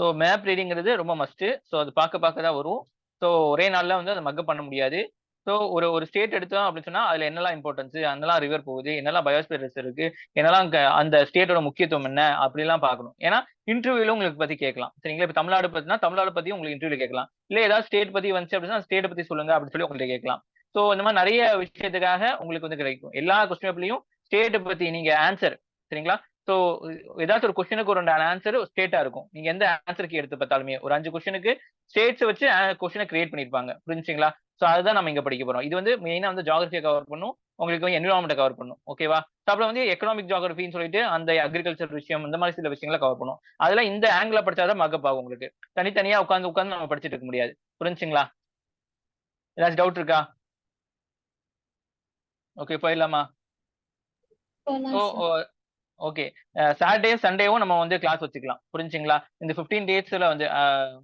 So map ரீடிங்கிறது ரொம்ப must so அது பார்க்க பார்க்க தான் வரும். ஸோ ஒரே நாளில் வந்து அதை மக்கப் பண்ண முடியாது. ஸோ ஒரு ஒரு ஸ்டேட் எடுத்தோம் அப்படின்னு சொன்னா அதுல என்னெல்லாம் இம்பார்ட்டன்ஸ் என்னெல்லாம் ரிவர் போகுது. என்னெல்லாம் பயோஸ்பியர்ஸ் இருக்கு? என்னெல்லாம் அந்த ஸ்டேட்டோட முக்கியத்துவம் என்ன? அப்படிலாம் பார்க்கணும். ஏன்னா இன்டர்வியூல உங்களுக்கு பத்தி கேட்கலாம். சரிங்களா? இப்போ தமிழ்நாடு பத்தினா தமிழ்நாடு பத்தி உங்களுக்கு இன்டர்வியூ கேட்கலாம். இல்ல ஏதாவது ஸ்டேட் பத்தி வந்துச்சு அப்படின்னா ஸ்டேட் பத்தி சொல்லுங்க அப்படின்னு சொல்லி உங்கள்கிட்ட கேட்கலாம். ஸோ இந்த மாதிரி நிறைய விஷயத்துக்காக உங்களுக்கு வந்து கிடைக்கும். எல்லா கொஸ்டின் பேப்பர்லயும் ஸ்டேட்டை பத்தி நீங்க ஆன்சர் சரிங்களா? ஸோ ஏதாச்சும் ஒரு கொஸ்டினுக்கு ஒரு ஆன்சர் ஸ்டேட்டா இருக்கும். நீங்க எந்த ஆன்சருக்கு எடுத்து பார்த்தாலுமே ஒரு அஞ்சு கொஸ்டினுக்கு ஸ்டேட்ஸ் வச்சு கொஸ்டினை கிரியேட் பண்ணிருப்பாங்க. புரிஞ்சுங்களா? ஸோ அதுதான் நம்ம இங்க படிக்க போறோம். இது வந்து மெயினா வந்து ஜாகிரபியை கவர் பண்ணும். உங்களுக்கு என்விரான்மெண்ட் கவர் பண்ணும். ஓகேவா அப்புறம் வந்து எக்கனாமிக் ஜாகிரபின்னு சொல்லிட்டு அந்த அக்ரிகல்ச்சர் விஷயம் இந்த மாதிரி சில விஷயங்களை கவர் பண்ணும். அதெல்லாம் இந்த ஆங்கிள் படிச்சாதான் மக்கப் ஆகும் உங்களுக்கு. தனித்தனியா உட்காந்து உட்காந்து நம்ம படிச்சுட்டு இருக்க முடியாது. புரிஞ்சுங்களா? ஏதாச்சும் டவுட் இருக்கா? ஓகே போயிடலாமா? ஓகே சாட்டர்டே சண்டேவும் நம்ம வந்து கிளாஸ் வச்சுக்கலாம். புரிஞ்சுங்களா? இந்த ஃபிஃப்டீன் டேஸ்ல வந்து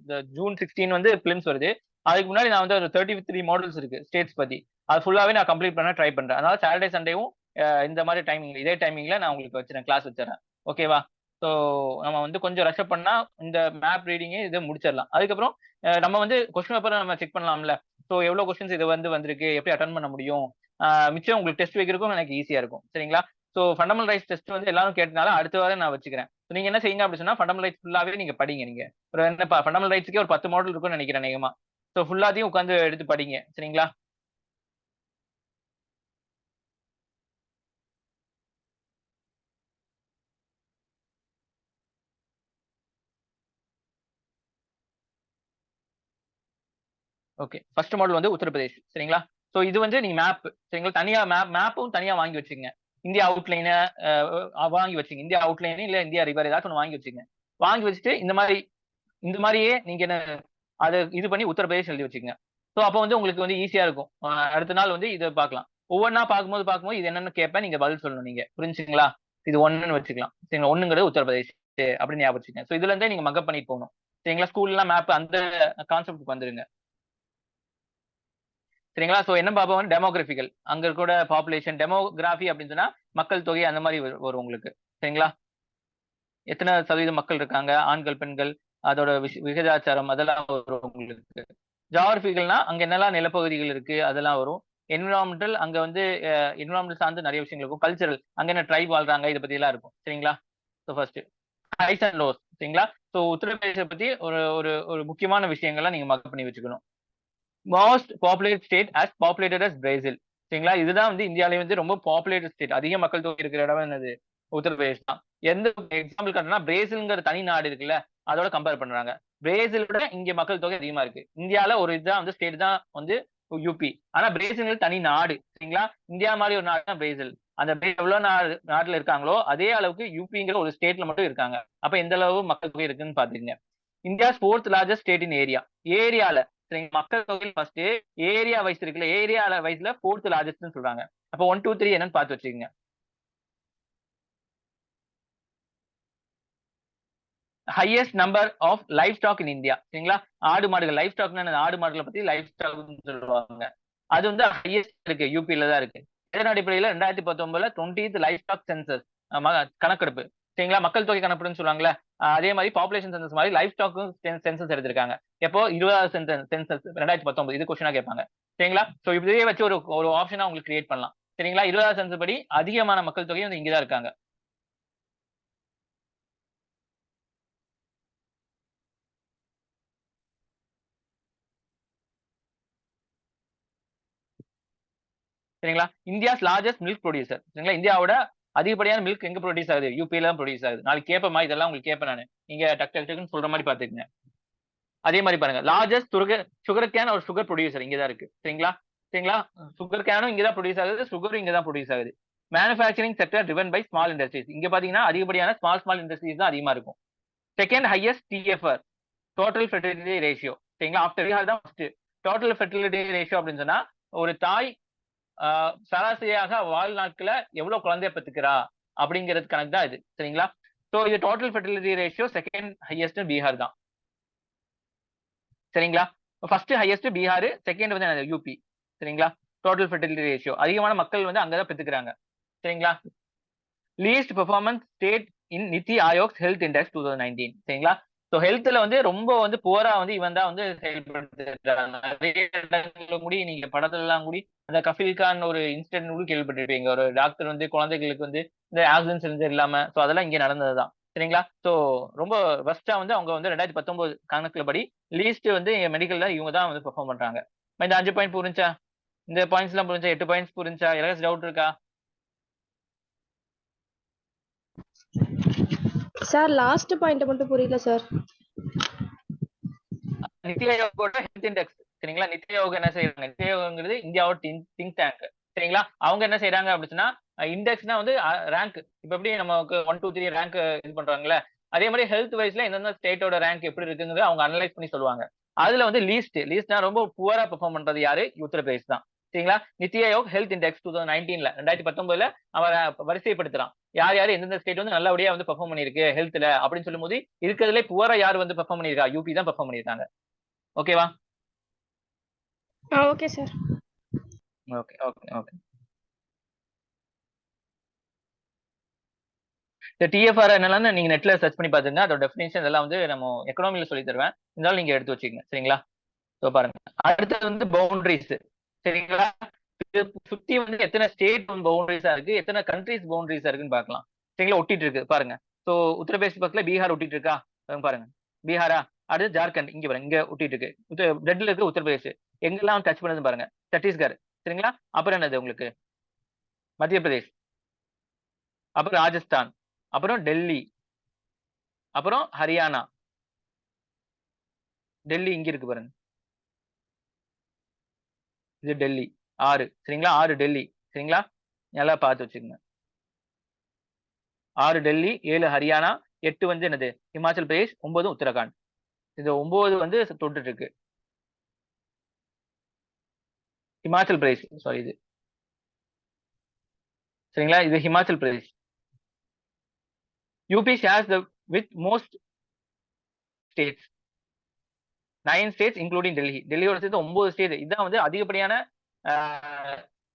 இந்த ஜூன் சிக்ஸ்டீன் வந்து பிலிம்ஸ் வருது. அதுக்கு முன்னாடி நான் வந்து ஒரு தேர்ட்டி த்ரீ மாடல்ஸ் இருக்கு ஸ்டேட்ஸ் பத்தி. அது ஃபுல்லாவே நான் கம்ப்ளீட் பண்ண ட்ரை பண்றேன். அதனால சாட்டர்டே சண்டேவும் இந்த மாதிரி டைமிங் இதே டைமிங்ல நான் உங்களுக்கு வச்சுறேன் கிளாஸ் வச்சுறேன். ஓகேவா ஸோ நம்ம வந்து கொஞ்சம் ரஷ்அப் பண்ணா இந்த மேப் ரீடிங்கே இதை முடிச்சிடலாம். அதுக்கப்புறம் நம்ம வந்து கொஸ்டின் பேப்பர் நம்ம செக் பண்ணலாம்ல. ஸோ எவ்வளோ கொஸ்டின்ஸ் இது வந்து வந்திருக்கு எப்படி அட்டன் பண்ண முடியும்? மிச்சம் உங்களுக்கு டெஸ்ட் வைக்கிறதுக்கும் எனக்கு ஈஸியா இருக்கும். சரிங்களா? ஸோ ஃபண்டமெண்டல் ரைட்ஸ் டெஸ்ட் வந்து எல்லாரும் கேட்டனால அடுத்த வாரம் நான் வச்சுக்கிறேன். நீங்க என்ன செய்யுங்க அப்படின்னு சொன்னா ஃபண்டமெண்டல் ரைட்ஸ் ஃபுல்லாவே நீங்க படிங்க நீங்க. ஒரு என்ன ஃபண்டமெண்டல் ரைட்ஸ்க்கே ஒரு பத்து மாடல் இருக்கும்னு நினைக்கிறேன் நிகமா ஸோ ஃபுல்லாத்தையும் உட்காந்து எடுத்து படிங்க. சரிங்களா? ஓகே ஃபர்ஸ்ட் மாடல் வந்து உத்தரப்பிரதேஷ். சரிங்களா? ஸோ இது வந்து நீங்க மேப் சரிங்களா? தனியா மேப் மேப்பும் தனியா வாங்கி வச்சுங்க இந்தியா அவுட்லைனை வாங்கி வச்சுங்க. இந்தியா அவுட்லைன் இல்ல இந்தியா ரிவர் ஏதாச்சும் ஒன்று வாங்கி வச்சுங்க. வாங்கி வச்சுட்டு இந்த மாதிரி இந்த மாதிரியே நீங்க என்ன அதை இது பண்ணி உத்தரப்பிரதேஷ் எழுதி வச்சுங்க. ஸோ அப்போ வந்து உங்களுக்கு வந்து ஈஸியா இருக்கும். அடுத்த நாள் வந்து இதை பார்க்கலாம். ஒவ்வொன்றா பார்க்கும்போது பார்க்கும்போது இது என்னன்னு கேட்பேன் நீங்க பதில் சொல்லணும் நீங்க. புரிஞ்சுங்களா இது ஒன்றுன்னு வச்சுக்கலாம். சரிங்களா? ஒன்றுங்கிறது உத்தரப்பிரதேஷ் அப்படின்னு ஞாபகம் வச்சுக்கங்க ஸோ இதுல இருந்தே நீங்க மக்கப் பண்ணிட்டு போகணும். சரிங்களா? ஸ்கூல்லாம் மேப் அந்த கான்செப்ட் வந்துருங்க. சரிங்களா? ஸோ என்ன பார்ப்போம்? வந்து அங்கே அங்க கூட பாப்புலேஷன் டெமோகிராஃபி அப்படின்னு சொன்னா மக்கள் தொகை அந்த மாதிரி வரும் உங்களுக்கு. சரிங்களா? எத்தனை சதவீதம் மக்கள் இருக்காங்க? ஆண்கள் பெண்கள் அதோட விகிதாச்சாரம் அதெல்லாம் வரும் உங்களுக்கு. ஜாகிரபிக்கல்னா அங்க என்னெல்லாம் நிலப்பகுதிகள் இருக்கு? அதெல்லாம் வரும். என்விரான்மெண்டல் அங்க வந்து என்விரான்மெண்டல் சார்ந்து நிறைய விஷயங்கள் இருக்கும். கல்ச்சரல் அங்க என்ன ட்ரைப் வாழ்றாங்க? இதை பத்தி எல்லாம் இருக்கும். சரிங்களா? So first highs and lows சரிங்களா? ஸோ உத்தரப்பிரதேச பத்தி ஒரு ஒரு ஒரு முக்கியமான விஷயங்கள்லாம் நீங்க மக்கள் பண்ணி வச்சுக்கணும். Most populate state as populated as Brazil சரிங்களா? இதுதான் வந்து இந்தியாவிலே வந்து ரொம்ப பாப்புலேட்டட் ஸ்டேட் அதிக மக்கள் தொகை இருக்கிற இடம் என்னது? உத்தரப்பிரதேஷ் தான். எந்த எக்ஸாம்பிள் கட்டினா பிரேசில்ங்கிற தனி நாடு இருக்குல்ல அதோட கம்பேர் பண்றாங்க. பிரேசிலோட விட இங்க மக்கள் தொகை அதிகமா இருக்கு. இந்தியால ஒரு இதுதான் வந்து ஸ்டேட் தான் வந்து யூபி ஆனா பிரேசில் தனி நாடு. சரிங்களா? இந்தியா மாதிரி ஒரு நாடு தான் பிரேசில் அந்த எவ்வளவு நாடு நாட்டுல இருக்காங்களோ அதே அளவுக்கு யூபிங்கிற ஒரு ஸ்டேட்ல மட்டும் இருக்காங்க. அப்ப எந்த அளவு மக்கள் தொகை இருக்குன்னு பாத்துக்கங்க. India fourth largest state in area ஏரியால சரிங்க மக்கள் தொகையில் ஃபர்ஸ்ட் ஏரியா வைஸ் இருக்குல்ல ஏரியா வைஸ்ல ஃபோர்த் லார்ஜஸ்ட்னு சொல்றாங்க. அப்போ ஒன் டூ த்ரீ என்னன்னு பார்த்து வச்சுக்கோங்க. Highest number of livestock in India சரிங்களா? ஆடு மாடுகள் லைஃப் ஸ்டாக்னா ஆடு மாடுகளை பத்தி லைஃப் ஸ்டாக்னு சொல்லுவாங்க. அது வந்து ஹையஸ்ட் இருக்கு யூபியில தான் இருக்கு. இதன் அடிப்படையில ரெண்டாயிரத்தி பத்தொன்பதுல டுவெண்ட்டி லைஃப் ஸ்டாக் சென்சஸ் கணக்கெடுப்பு. சரிங்களா? மக்கள் தொகை கணக்கெடுப்புன்னு சொல்லுவாங்களே அதே மாதிரி பாப்புலேஷன் சென்சஸ் மாதிரி லைஃப் ஸ்டாக்கும் சென்சஸ் எடுத்திருக்காங்க. எப்போ? இருபதாவது சென்சஸ் ரெண்டாயிரத்தி பத்தொன்பது. இது கொஸ்டினா கேட்பாங்க. சரிங்களா? ஸோ இப்படியே வச்சு ஒரு ஒரு ஆப்ஷனா உங்களுக்கு கிரியேட் பண்ணலாம். சரிங்களா? இருபதாவது சென்சஸ் படி அதிகமான மக்கள் தொகை வந்து இங்கதான் இருக்காங்க. சரிங்களா? இந்தியாஸ் லார்ஜஸ்ட் மில்க் ப்ரொடியூசர் சரிங்களா? இந்தியாவோட அதிகப்படியான மில்க் எங்க ப்ரொடியூஸ் ஆகுது? யூபியில தான் ப்ரொடியூஸ் ஆகுது. நாளைக்கு கேப்பமா இதெல்லாம் உங்களுக்கு கேட்பேன் நான். நீங்க டக்கு டக்குன்னு சொல்ற மாதிரி பாத்துக்கங்க அதே மாதிரி பாருங்க. லார்ஜஸ்ட் சுகர் சுகர் கேன் ஒரு சுகர் ப்ரொடியூசர் இங்க தான் இருக்கு. சரிங்களா? சரிங்களா? சுகர் கேனும் இங்க தான் ப்ரொடியூஸ் ஆகுது. சுகரும் இங்க தான் ப்ரொடியூஸ் ஆகுது. Manufacturing sector driven by small industries இங்க பாத்தீங்கன்னா அதிகப்படியான ஸ்மால் ஸ்மால் இண்டஸ்ட்ரீஸ் தான் அதிகமா இருக்கும். Second highest TFR total fertility ratio சரிங்களா? ஆஃப்டர் பீகார் தான் ஃபர்ஸ்ட் டோட்டல் ஃபெர்டிலிட்டி ரேஷியோ அப்படின்னு சொன்னா ஒரு தாய் சராசரியாக வாழ்நாட்கள எவ்வளவு குழந்தைய பெற்றுக்கிறா? அப்படிங்கிறது கணக்கு தான் இது. சரிங்களா? ஸோ இது total fertility ratio second highest Bihar தான். சரிங்களா? ஃபர்ஸ்ட் ஹையஸ்ட் பீகார் செகண்ட் வந்து யூபி சரிங்களா? டோட்டல் ஃபெர்டிலிட்டி ரேஷியோ அதிகமான மக்கள் வந்து அங்கதான் பெற்றுக்கிறாங்க சரிங்களா? Least performance state in NITI Aayog health index two thousand nineteen சரிங்களா? ஸோ ஹெல்த்ல வந்து ரொம்ப வந்து புவரா வந்து இவன் தான் வந்து செயல்படுத்துறாங்க. கூடி நீங்க படத்துல எல்லாம் கூடி அந்த கஃபில் கான் ஒரு இன்சிடென்ட் கூட கேள்விப்பட்டிருப்பீங்க. ஒரு டாக்டர் வந்து குழந்தைகளுக்கு வந்து இந்த ஆக்சிஜன் சிலிண்டர் இல்லாம ஸோ அதெல்லாம் இங்க நடந்ததுதான். சரிங்களா? ஸோ ரொம்ப ஃபர்ஸ்டா வந்து அவங்க வந்து ரெண்டாயிரத்தி பத்தொன்பது கணக்குல படி லீஸ்ட் வந்து மெடிக்கல்ல இவங்க தான் வந்து பெர்ஃபார்ம் பண்றாங்க. இந்த அஞ்சு பாயிண்ட் புரிஞ்சா? இந்த பாயிண்ட்ஸ் எல்லாம் புரிஞ்சா? எட்டு பாயிண்ட்ஸ் புரிஞ்சா? யாராச்சும் டவுட் இருக்கா? சார் லாஸ்ட் பாயிண்ட் மட்டும் புரியல சார் நித்தி ஆயோகோட ஹெல்த் இண்டெக்ஸ் சரிங்களா? நித்தி ஆயோக் என்ன செய்யறாங்க நித்தி ஆயோகங்கிறது இந்தியாவோட திங்க் டேங்க் சரிங்களா? அவங்க என்ன செய்யறாங்க அப்படின்னா இண்டெக்ஸ்னா வந்து ரேங்க் இப்ப எப்படி நமக்கு ஒன் டூ த்ரீ ரேங்க் இது பண்றாங்கல்ல? அதே மாதிரி ஹெல்த் வைஸ்ல எந்தெந்த ஸ்டேட்டோட ரேங்க் எப்படி இருக்குங்கிறது அவங்க அனலைஸ் பண்ணி சொல்லுவாங்க. அதுல வந்து லீஸ்ட் லீஸ்ட்னா ரொம்ப புவரா பெர்ஃபார்ம் பண்றது யாரு? உத்தரப்பிரதேஷ் தான். சரிங்களா? NITI Aayog health index two thousand நைன்டீன்ல ரெண்டாயிரத்தி பத்தொன்பதுல அவர் வரிசைப்படுத்துறான். யார் யார் எந்தெந்த ஸ்டேட் வந்து நல்லபடியா வந்து பெர்ஃபார்ம் பண்ணிருக்கு ஹெல்த்ல அப்படின்னு சொல்லும்போது இருக்கிறதுல புவரா யார் வந்து பெர்ஃபார்ம் பண்ணிருக்கா யூபி தான் பெர்ஃபார்ம் பண்ணிருக்காங்க ஓகேவா okay sir okay okay okay இந்த டிஎஃப்ஆர் என்னெல்லாம் நீங்க நெட்ல சர்ச் பண்ணி பாத்துங்க அதோட டெஃபினேஷன் இதெல்லாம் வந்து நம்ம எக்கனாமில சொல்லி தருவேன். இருந்தாலும் நீங்க எடுத்து வச்சுக்கங்க சரிங்களா? ஸோ பாருங்க. அடுத்தது வந்து பவுண்டரிஸ் சரிங்களா? சுத்தி வந்து எத்தனை ஸ்டேட் பவுண்டரிஸா இருக்கு எத்தனை கண்ட்ரிஸ் பவுண்டரிஸா இருக்குன்னு பாக்கலாம் சரிங்களா? ஒட்டிட்டு இருக்கு பாருங்க. ஸோ உத்தரப்பிரதேஷ் பக்கத்துல பீகார் ஒட்டிட்டு இருக்கா? பாருங்க. பீகாரா? அடுத்து ஜார்க்கண்ட் இங்க பாருங்க இங்க ஒட்டிட்டு இருக்கு. ரெட்ல இருக்கு உத்தரப்பிரதேஷ். எங்கெல்லாம் டச் பண்ணது பாருங்க. சத்தீஸ்கர். சரிங்களா? அப்புறம் என்னது உங்களுக்கு? மத்திய பிரதேஷ் அப்புறம் ராஜஸ்தான். அப்புறம் டெல்லி. அப்புறம் ஹரியானா. டெல்லி இங்க இருக்கு பாருங்க. இது டெல்லி. ஆறு. சரிங்களா? ஆறு டெல்லி. சரிங்களா? நல்லா பார்த்து வச்சுக்கோங்க. ஆறு டெல்லி ஏழு ஹரியானா எட்டு வந்து என்னது? ஹிமாச்சல் பிரதேஷ் ஒன்பது உத்தரகாண்ட். இது ஒன்பது வந்து தொட்டுட்டு இருக்கு. ஹிமாச்சல் பிரதேஷ் சாரி இது. சரிங்களா? இது Himachal Pradesh UP shares the with most states nine states including Delhi டெல்லியோட சேர்த்து ஒன்பது ஸ்டேட் இதுதான் வந்து அதிகப்படியான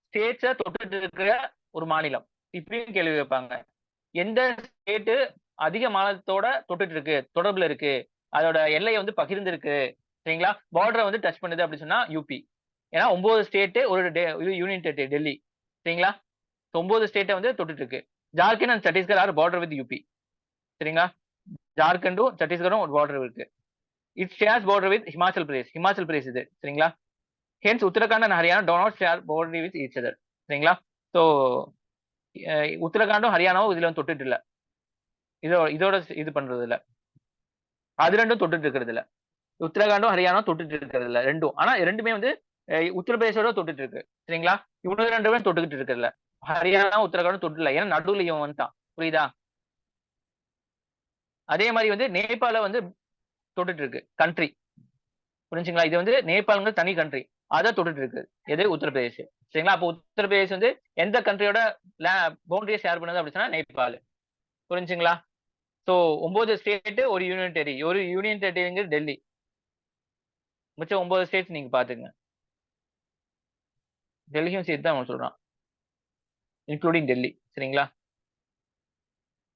ஸ்டேட்ஸை தொட்டுட்டு இருக்கிற ஒரு மாநிலம். இப்பயும் கேள்வி வைப்பாங்க எந்த ஸ்டேட்டு அதிக மாநிலத்தோட தொட்டுட்டு இருக்கு? தொடர்புல இருக்கு. அதோட எல்லையை வந்து பகிர்ந்து இருக்கு சரிங்களா பார்டரை வந்து டச் பண்ணுது அப்படின்னு சொன்னா யூபி ஏன்னா ஒன்பது ஸ்டேட்டு ஒரு யூனியன் டெரிட்டரி டெல்லி. சரிங்களா? ஒன்பது ஸ்டேட்டை வந்து தொட்டுட்டு இருக்கு Jharkhand and Chhattisgarh are border with UP சரிங்களா? ஜார்க்கண்டும் சத்தீஸ்கரும் ஒரு பார்டர் இருக்கு. It shares border with Himachal Pradesh Himachal Pradesh இது. சரிங்களா? Hence Uttarakhand and Haryana do not share border with each other சரிங்களா? ஸோ உத்தரகாண்டும் ஹரியானாவும் இதுல வந்து தொட்டுட்டு இல்லை. இதோ இதோட இது பண்றது இல்லை. அது ரெண்டும் தொட்டுட்டு இருக்கிறது இல்லை. உத்தரகாண்டும் ஹரியானாவும் தொட்டுட்டு இருக்கிறது இல்லை. ரெண்டும். ஆனா ரெண்டுமே வந்து உத்தரப்பிரதேசோட தொட்டுட்டு இருக்கு. சரிங்களா? இவனுக்கு ரெண்டு பேரும் தொட்டுக்கிட்டு இருக்குல்ல ஹரியானா உத்தரகாண்டும் தொட்டுல. ஏன்னா நடுவுல இவன் வந்துட்டான். புரியுதா? அதே மாதிரி வந்து நேபாள வந்து தொட்டுட்டு இருக்கு. கண்ட்ரி புரிஞ்சுங்களா? இது வந்து நேபாளங்கிறது தனி கண்ட்ரி அதை தொட்டுட்டு இருக்கு. எது? உத்தரப்பிரதேஷ் சரிங்களா? அப்போ உத்தரப்பிரதேஷ் வந்து எந்த கண்ட்ரியோட பவுண்டரியை ஷேர் பண்ணது அப்படின்னு சொன்னா நேபாள். புரிஞ்சுங்களா? ஸோ ஒன்பது ஸ்டேட் ஒரு யூனியன் டெரி ஒரு யூனியன் டெரிட்டரிங்கிறது டெல்லி. மிச்சம் ஒன்பது ஸ்டேட்ஸ் நீங்க பாத்துங்க டெல்லியும் சேர்த்து தான் அவன் சொல்றான். இன்க்ளூடிங் டெல்லி சரிங்களா?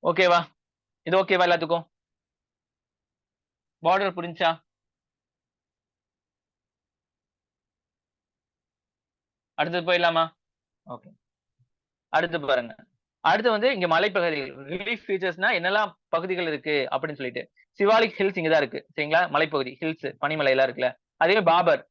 ஓகேவா இது ஓகேவா எல்லாத்துக்கும்? பார்டர் புரிஞ்சா அடுத்தது போயிடலாமா? ஓகே அடுத்து பாருங்க. அடுத்து வந்து இங்க மலைப்பகுதிகள் ரிலீஃப் ஃபீச்சர்ஸ்னா என்னெல்லாம் பகுதிகள் இருக்கு அப்படின்னு சொல்லிட்டு. சிவாலிக் ஹில்ஸ் இங்கதான் இருக்கு சரிங்களா? மலைப்பகுதி ஹில்ஸ் பனிமலை எல்லாம் இருக்குல்ல. அதே பாபர்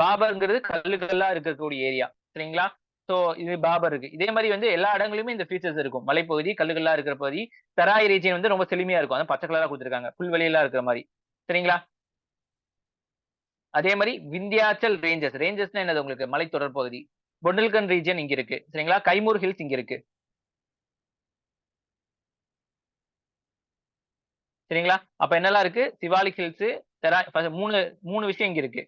பாபர்ங்கிறது கல்லுகள்லா இருக்கக்கூடிய ஏரியா சரிங்களா? ஸோ இது பாபர் இருக்கு. இதே மாதிரி வந்து எல்லா இடங்களுமே இந்த ஃபீச்சர்ஸ் இருக்கும். மலைப்பகுதி கல்லுகள்லாம் இருக்கிற பகுதி தராய் ரீஜியன் வந்து ரொம்ப செழுமையா இருக்கும். அதான் பச்சை கலராக கொடுத்துருக்காங்க. புல்வெளியெல்லாம் இருக்கிற மாதிரி. சரிங்களா? அதே மாதிரி விந்தியாச்சல் ரேஞ்சஸ் ரேஞ்சஸ்னா என்னது உங்களுக்கு? மலைத்தொடர் பகுதி. பொண்டல்கன் ரீஜியன் இங்க இருக்கு. சரிங்களா? கைமூர் ஹில்ஸ் இங்க இருக்கு. சரிங்களா? அப்ப என்னெல்லாம் இருக்கு? சிவாலிக் ஹில்ஸ் தெரா மூணு மூணு விஷயம் இங்க இருக்கு.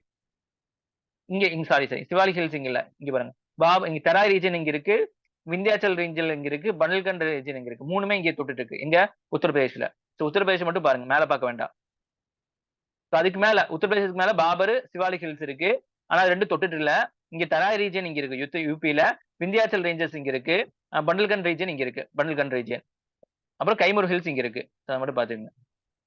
இங்க இங்க சாரி சாரி சிவாலி ஹில்ஸ் இங்க இல்ல. இங்க பாருங்க. பாப் இங்க தெராய் ரீஜன் இங்க இருக்கு. விந்தியாச்சல் ரீஜன் இங்க இருக்கு. பண்டல்கண்ட் ரீஜன் இங்க இருக்கு. மூணுமே இங்க தொட்டுட்டு இருக்கு இங்க உத்தரப்பிரதேஷ்ல. ஸோ உத்தரப்பிரதேஷ் மட்டும் பாருங்க. மேல பார்க்க வேண்டாம். அதுக்கு மேல உத்தரப்பிரதேசத்துக்கு மேல பாபர் சிவாலி ஹில்ஸ் இருக்கு. ஆனா ரெண்டு தொட்டுட்டு இல்ல. இங்க தராய் ரீஜன் இங்க இருக்கு. யுத்த யூபியில விந்தியாச்சல் ரேஞ்சஸ் இங்க இருக்கு. பண்டல்கண்ட் ரீஜன் இங்க இருக்கு. பண்டல்கண்ட் ரீஜன் அப்புறம் கைமூர் ஹில்ஸ் இங்க இருக்கு. அதை மட்டும் பாத்துக்கோங்க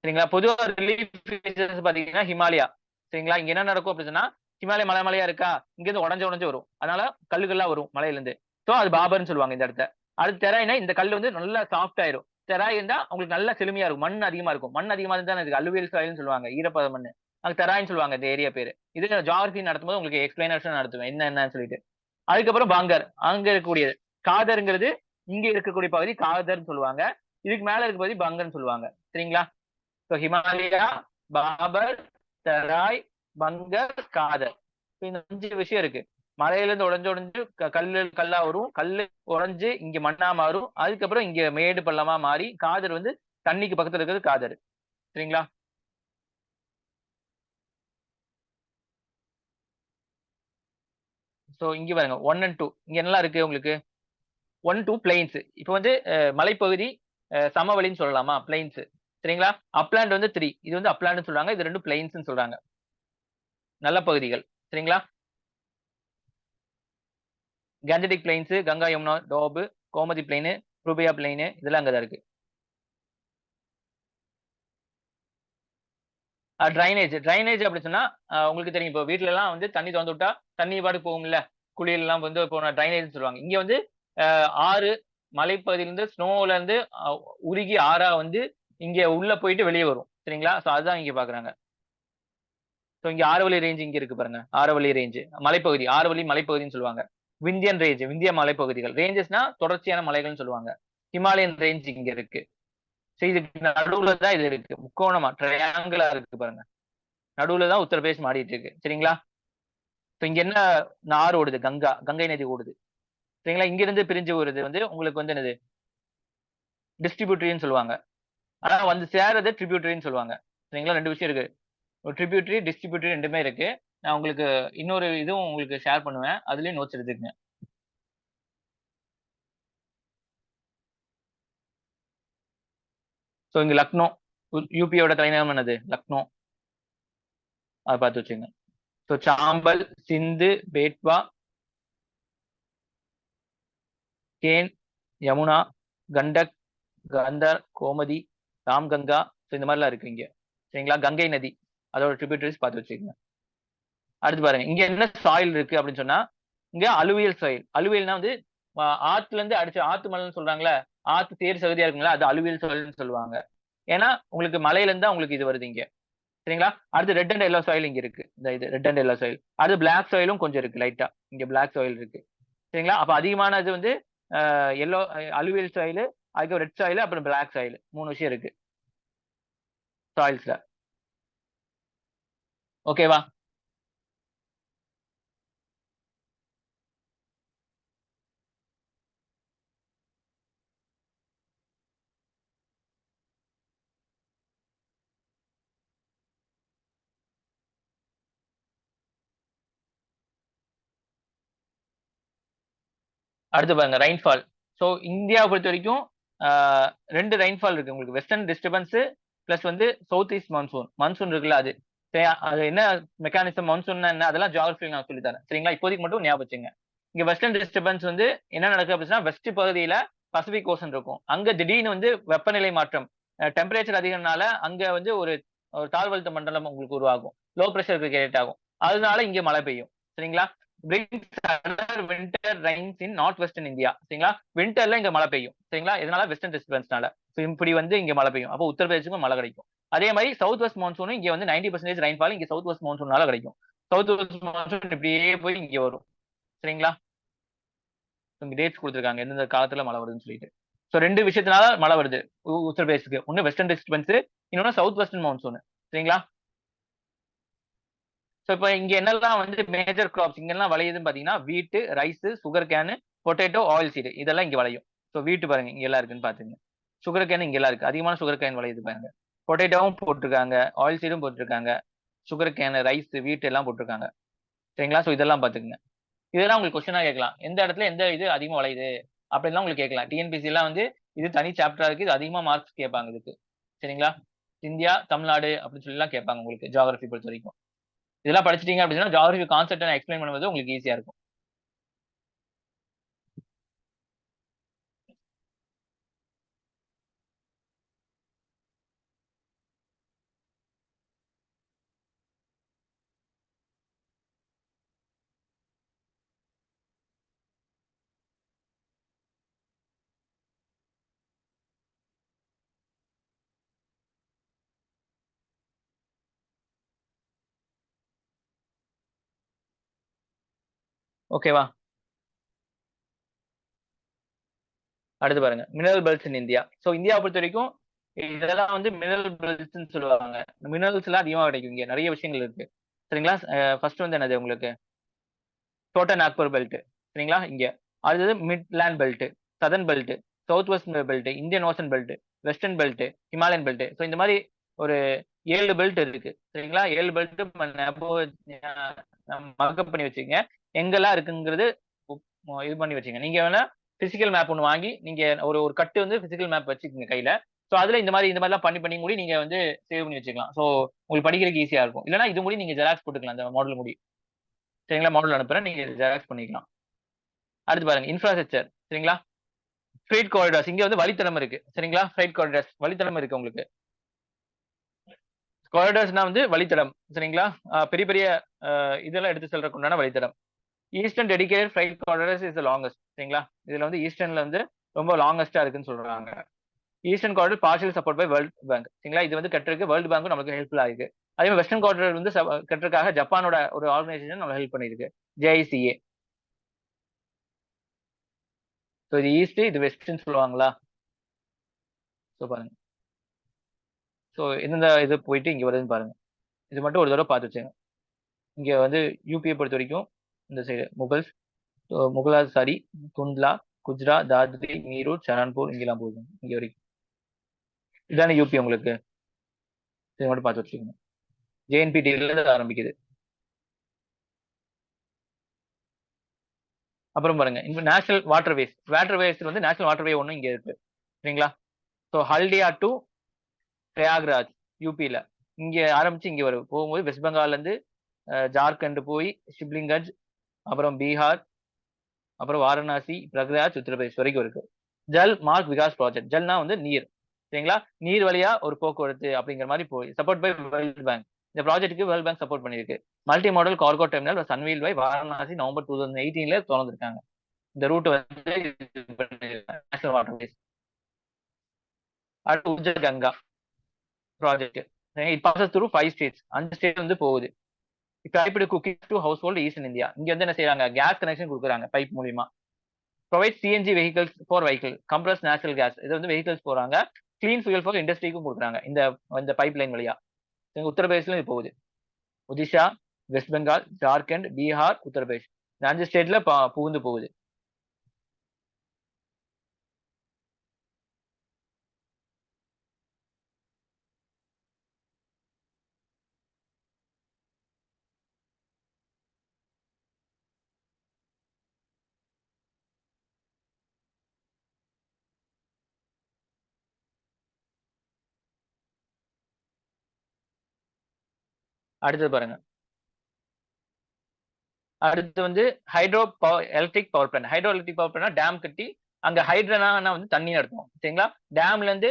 சரிங்களா? பொதுவாக ரிலீஃப் பாத்தீங்கன்னா ஹிமாலயா. சரிங்களா? இங்க என்ன நடக்கும் அப்படின்னு சொன்னா ஹிமாலய மலை மலையா இருக்கா? இங்க இருந்து உடஞ்சு உடஞ்சு வரும். அதனால கல்லுகள்லாம் வரும் மலையில இருந்து சோ அது பாபர்னு சொல்லுவாங்க இந்த இடத்த. அது தெராய்னா இந்த கல் வந்து நல்லா சாஃப்ட் ஆயிரும். தெராய் இருந்தா உங்களுக்கு நல்லா செழுமையா இருக்கும். மண் அதிகமா இருக்கும். மண் அதிகமா இருந்தா இதுக்கு அலுவியல் சாயில்னு சொல்லுவாங்க. ஈரப்பத மண் அங்கே தெராய்னு சொல்லுவாங்க இந்த ஏரியா பேரு. இது ஜாகிரபி நடத்தும்போது உங்களுக்கு எக்ஸ்பிளனேஷன் நடத்துவேன். என்ன என்னன்னு சொல்லிட்டு. அதுக்கப்புறம் பாங்கர். அங்க இருக்கக்கூடியது. காதருங்கிறது இங்க இருக்கக்கூடிய பகுதி காதர்னு சொல்லுவாங்க. இதுக்கு மேல இருக்க பகுதி பங்கர்னு சொல்லுவாங்க. சரிங்களா? ஸோ ஹிமாலயா பாபர் தெராய் பங்கர் காதர் இந்த அஞ்சு விஷயம் இருக்கு. மலையில இருந்து உடஞ்சு உடஞ்சு கல்லு கல்லா வரும். கல்லு உடஞ்சு இங்க மண்ணா மாறும். அதுக்கப்புறம் இங்க மேடு பள்ளமா மாறி காதர் வந்து தண்ணிக்கு பக்கத்துல இருக்கிறது காதர் சரிங்களா? ஸோ இங்க பாருங்க. ஒன் அண்ட் டூ இங்க என்னலாம் இருக்கு உங்களுக்கு? ஒன் டூ பிளெயின்ஸ் இப்போ வந்து மலைப்பகுதி சமவெளின்னு சொல்லலாமா? பிளெயின்ஸ் சரிங்களா? அப்லாண்ட் வந்து த்ரீ இது வந்து அப்லாண்ட்னு சொல்றாங்க. இது ரெண்டு பிளெயின்ஸ்னு சொல்றாங்க. நல்ல பகுதிகள் சரிங்களா? Gangetic plains Ganga Yamuna Doab Gomti plain ரூபியா பிளைனு இதெல்லாம் அங்கதான் இருக்கு. ட்ரைனேஜ் ட்ரைனேஜ் அப்படி சொன்னா உங்களுக்கு தெரியும். இப்போ வீட்டுல எல்லாம் வந்து தண்ணி திறந்து விட்டா தண்ணி பாடு போகும்ல. குளியல் எல்லாம் வந்து இப்போ ட்ரைனேஜ் சொல்லுவாங்க. இங்க வந்து ஆறு மலைப்பகுதியிலிருந்து ஸ்னோல இருந்து உருகி ஆறா வந்து இங்க உள்ள போயிட்டு வெளியே வரும். சரிங்களா? ஸோ அதுதான் இங்க பாக்குறாங்க. ஸோ இங்க ஆரவழி ரேஞ்ச் இங்க இருக்கு பாருங்க. ஆரவழி ரேஞ்ச் மலைப்பகுதி. ஆரவழி மலைப்பகுதின்னு சொல்லுவாங்க. விந்தியன் ரேஞ்ச் விந்திய மலைப்பகுதிகள். ரேஞ்சஸ்னா தொடர்ச்சியான மலைகள்னு சொல்லுவாங்க. ஹிமாலயன் ரேஞ்ச் இங்க இருக்கு. ஸோ இதுக்கு நடுவுல தான் இது இருக்கு. முக்கோணமா ட்ரையாங்கிளா இருக்கு பாருங்க. நடுவுல தான் உத்தரப்பிரதேஷ் மாடிட்டு இருக்கு. சரிங்களா? ஸோ இங்க என்ன ஆறு ஓடுது? கங்கா. கங்கை நதி ஓடுது. சரிங்களா? இங்க இருந்து பிரிஞ்சு வருது வந்து உங்களுக்கு வந்து என்னது? டிஸ்ட்ரிபியூட்டரின்னு சொல்லுவாங்க. ஆனா வந்து சேரது ட்ரிபியூட்டரின்னு சொல்லுவாங்க. சரிங்களா? ரெண்டு விஷயம் இருக்கு. ஒரு ட்ரிபியூட்டரி டிஸ்ட்ரிபியூட்டரி ரெண்டுமே இருக்கு. நான் உங்களுக்கு இன்னொரு இதுவும் உங்களுக்கு ஷேர் பண்ணுவேன். அதுலேயும் நோட்ஸ் எடுத்துக்கங்க. ஸோ இங்கே லக்னோ. யூபியோட தலைநகரம் என்னது? லக்னோ. அதை பார்த்து வச்சுங்க ஸோ சாம்பல் சிந்து பேட்வா கேன் யமுனா கண்டக் கந்தர் கோமதி ராம்கங்கா. ஸோ இந்த மாதிரிலாம் இருக்கு இங்கே. சரிங்களா? கங்கை நதி. அதோட ட்ரிபியூட்டரிஸ் பார்த்து வச்சுக்கோங்க. அடுத்து பாருங்க இங்க என்ன சாயில் இருக்கு அப்படின்னு சொன்னா இங்க அலுவியல் சாயில் அலுவியல்னா வந்து ஆத்துல இருந்து அடிச்சு ஆத்து மலைன்னு சொல்றாங்களே ஆத்து தேர் சகுதியா இருக்குங்களா அது அலுவியல் சாயில்னு சொல்லுவாங்க. ஏன்னா உங்களுக்கு மலையில இருந்தா உங்களுக்கு இது வருது இங்க. சரிங்களா? அடுத்து ரெட் அண்ட் எல்லோ சாயில் இங்க இருக்கு. இந்த இது ரெட் அண்ட் எல்லோ சாயில் அடுத்து பிளாக் சாயிலும் கொஞ்சம் இருக்கு லைட்டா இங்க பிளாக் சாயில் இருக்கு. சரிங்களா? அப்ப அதிகமான இது வந்து எல்லோ அலுவியல் சாயில் அதுக்கப்புறம் ரெட் சாயில் அப்புறம் பிளாக் சாயில் மூணு விஷயம் இருக்கு. சாயில்ஸ்ல ஓகேவா அடுத்து பாருங்க ரெயின்ஃபால் ஸோ இந்தியாவை பொறுத்த வரைக்கும் ரெண்டு ரெயின்ஃபால் இருக்கு உங்களுக்கு. வெஸ்டர்ன் டிஸ்டர்பன்ஸ் பிளஸ் வந்து சவுத் ஈஸ்ட் மான்சூன் மான்சூன் இருக்குல்ல அது. அது என்ன மெக்கானிசம் சொன்ன என்ன? அதெல்லாம் ஜியாகிரபி நான் சொல்லி தரேன் சரிங்களா? இப்போதைக்கு மட்டும் ஞாபகம் வச்சுங்க இங்க வெஸ்டர்ன் டிஸ்டர்பன்ஸ் வந்து என்ன நடக்குது அப்படின்னா வெஸ்ட் பகுதியில பசிபிக் ஓசன் இருக்கும். அங்க திடீர்னு வந்து வெப்பநிலை மாற்றம் டெம்பரேச்சர் அதிகம்னால அங்க வந்து ஒரு ஒரு தாழ்வழுத்த மண்டலம் உங்களுக்கு உருவாகும். லோ ப்ரெஷருக்கு கிரியேட் ஆகும். அதனால இங்க மழை பெய்யும். சரிங்களா? Winter rains in north western India சரிங்களா? வின்டர்ல இங்க மழை பெய்யும். சரிங்களா? இதனால வெஸ்டர்ன் டிஸ்டர்பன்ஸ்னால இப்படி வந்து இங்க மழை பெய்யும். அப்போ உத்தரப்பிரதேசுக்கும் மழை கிடைக்கும். அதே மாதிரி சவுத் வெஸ்ட் மான்சூனும் இங்க வந்து நைன்டி பர்சன்டேஜ் ரெயின்ஃபால் இங்க சவுத் வெஸ்ட் மான்சூனால கிடைக்கும். சவுத் வெஸ்ட் மான்சூன் இப்படியே போய் இங்க வரும். சரிங்களா? இங்க டேட்ஸ் கொடுத்துருக்காங்க. எந்தெந்த காலத்துல மழை வருதுன்னு சொல்லிட்டு. ஸோ ரெண்டு விஷயத்தினால மழை வருது. உத்தரப்பிரதேசுக்கு ஒன்னு வெஸ்டர்ன் டிஸ்டர்பன்ஸ் இன்னொன்னு சவுத் வெஸ்டர்ன் மான்சூன் சரிங்களா? ஸோ இப்போ இங்க என்னெல்லாம் வந்து மேஜர் கிராப்ஸ் இங்கெல்லாம் விளையுதுன்னு பாத்தீங்கன்னா wheat rice sugarcane potato oil seed இதெல்லாம் இங்க விளையும். ஸோ வீட்டு பாருங்க இங்க எல்லாம் இருக்குன்னு பாத்துங்க சுகர் கேன் இங்கெல்லாம் இருக்கு. அதிகமான சுகர் கேன் விளையுது பாருங்க. பொட்டேட்டோவும் போட்டிருக்காங்க. ஆயில் சீடும் போட்டிருக்காங்க. சுகர் கேனு ரைஸ் வீட்டு எல்லாம் போட்டிருக்காங்க. சரிங்களா? ஸோ இதெல்லாம் பார்த்துக்குங்க. இதெல்லாம் உங்களுக்கு கொஸ்டினாக கேட்கலாம். எந்த இடத்துல எந்த இது அதிகமாக விளையுது? அப்படின்லாம் உங்களுக்கு கேட்கலாம். டிஎன்பிசி எல்லாம் வந்து இது தனி சாப்டரா இருக்கு. இது அதிகமாக மார்க்ஸ் கேட்பாங்க இதுக்கு. சரிங்களா? இந்தியா தமிழ்நாடு அப்படின்னு சொல்லி எல்லாம் கேட்பாங்க உங்களுக்கு ஜியாகிரபி பொறுத்த வரைக்கும். இதெல்லாம் படிச்சிட்டீங்க அப்படின்னா ஜியாகிரபி கான்செப்ட் நான் எக்ஸ்பிளைன் பண்ணுவது உங்களுக்கு ஈஸியாக இருக்கும். ஓகேவா அடுத்து பாருங்க. Mineral belts in India so இந்தியாவை பொறுத்த வரைக்கும் இதெல்லாம் வந்து மினரல் பெல்ட்ஸ்ன்னு சொல்லுவாங்க. மினரல்ஸ் எல்லாம் அதிகமாக கிடைக்கும் இங்க. நிறைய விஷயங்கள் இருக்கு. சரிங்களா? ஃபர்ஸ்ட் வந்து என்னது உங்களுக்கு? டோட்டல் நாக்பூர் பெல்ட் சரிங்களா? இங்க. அடுத்தது midland belt southern belt south west belt Indian ocean belt western belt Himalayan belt so இந்த மாதிரி ஒரு ஏழு பெல்ட் இருக்கு. சரிங்களா? ஏழு பெல்ட் மக்கப் பண்ணி வச்சுக்கங்க. எங்கெல்லாம் இருக்குங்கிறது இது பண்ணி வச்சுங்க. நீங்க வேணா பிசிக்கல் மேப் ஒன்று வாங்கி நீங்க ஒரு ஒரு கட்டு வந்து பிசிக்கல் மேப் வச்சுக்கோங்க கையில. ஸோ அதுல இந்த மாதிரி இந்த மாதிரிலாம் பண்ணி பண்ணி கூட நீங்க வந்து சேவ் பண்ணி வச்சுக்கலாம். ஸோ உங்களுக்கு படிக்கிறதுக்கு ஈஸியா இருக்கும். இல்லைன்னா இது முடி நீங்க ஜெராக்ஸ் போட்டுக்கலாம். அந்த மாடல் முடி. சரிங்களா? மாடல் அனுப்புறேன். நீங்க ஜெராக்ஸ் பண்ணிக்கலாம். அடுத்து பாருங்க. இன்ஃப்ராஸ்ட்ரக்சர் சரிங்களா? ஃப்ரைட் காரிடார்ஸ் இங்க வந்து வழித்தடம் இருக்கு. சரிங்களா? ஃப்ரைட் காரிடார்ஸ் வழித்தடம் இருக்கு உங்களுக்கு. காரிடார்ஸ்னா வந்து வழித்தடம். சரிங்களா? பெரிய பெரிய இதெல்லாம் எடுத்து செல்றதுக்கு உண்டான வழித்தடம். Eastern dedicated freight corridors is longest சரிங்களா? இதுல வந்து ஈஸ்டர்ன்ல வந்து ரொம்ப லாங்கஸ்டா இருக்குன்னு சொல்றாங்க. Eastern corridor partial support by world bank சரிங்களா? இது வந்து கட்டுறதுக்கு வேர்ல்டு பேங்க்கும் நமக்கு ஹெல்ப்ஃபுல்லா இருக்கு. அதே மாதிரி வெஸ்டர்ன் கார்டர் வந்து கட்டுறதுக்காக ஜப்பானோட ஒரு ஆர்கனைசேஷன் நம்ம ஹெல்ப் பண்ணிருக்கு ஜேஐசிஏ ஸோ இது ஈஸ்ட் இது வெஸ்ட்னு சொல்லுவாங்களா? ஸோ பாருங்க. ஸோ இந்த இது போயிட்டு இங்கே வருதுன்னு பாருங்க. இது மட்டும் ஒரு தடவை பார்த்து வச்சுங்க. இங்கே வந்து யூபிஐ பொறுத்த வரைக்கும் இந்த சைடு முகல்ஸ் முகலா சாரி குந்த்லா குஜ்ரா தாத்ரி மீரூர் சரான்பூர் இங்கெல்லாம் போகுது இங்க வரைக்கும். இதானே யூபி உங்களுக்கு. இது மட்டும் பார்த்து வச்சுக்கணும் ஜேஎன்பிடில இருந்து ஆரம்பிக்குது. அப்புறம் பாருங்க இந்த national waterways waterways வந்து நேஷனல் வாட்டர் வே ஒன்று இங்கே இருக்கு. சரிங்களா? ஸோ ஹல்டியா டு பிரயாக்ராஜ் யூபியில் இங்கே ஆரம்பிச்சு இங்கே வரும். போகும்போது வெஸ்ட் பெங்கால்லேருந்து ஜார்க்கண்ட் போய் ஷிப்லிங்கஞ்ச் அப்புறம் பீகார் அப்புறம் வாரணாசி பிரகராஜ் உத்தரப்பிரதேஷ் வரைக்கும் இருக்கு. ஜல் மார்க் விகாஸ் ப்ராஜெக்ட். ஜல்னா வந்து நீர். சரிங்களா? நீர் வழியா ஒரு போக்குவரத்து அப்படிங்கிற மாதிரி போய் சப்போர்ட் பை வேர்ல்ட் பேங்க் இந்த ப்ராஜெக்ட்டுக்கு வேர்ல்ட் பேங்க் சப்போர்ட் பண்ணியிருக்கு. Multi model cargo terminal சன்வீல் by Varanasi November two thousand எயிட்டீன்ல திறந்துருக்காங்க. இந்த ரூட் வந்து நேஷனல் வாட்டர் வேஸ் அடுத்து Ujjal Ganga project it passes through five states அஞ்சு ஸ்டேட் வந்து போகுது. Piped cooking to household east India இங்க வந்து என்ன செய்யறாங்க கேஸ் கனெக்ஷன் கொடுக்குறாங்க பைப் மூலியமா. Provide CNG vehicles for vehicle compress natural gas இது வந்து வெஹிக்கல்ஸ் போறாங்க கிளீன் ஃபியூல் ஃபார் இண்டஸ்ட்ரிக்கும் கொடுக்குறாங்க. இந்த இந்த பைப் லைன் வழியா உத்தரப்பிரதேசிலும் இது போகுது. Odisha West Bengal Jharkhand Bihar Uttar Pradesh. இந்த அஞ்சு ஸ்டேட்ல புகுந்து போகுது. அடுத்தது பாருங்க. அடுத்து வந்து hydro power electric power plan hydro electric power plan dam கட்டி அங்க ஹைட்ரனா வந்து தண்ணி நடத்துவோம் சரிங்களா? டேம்ல இருந்து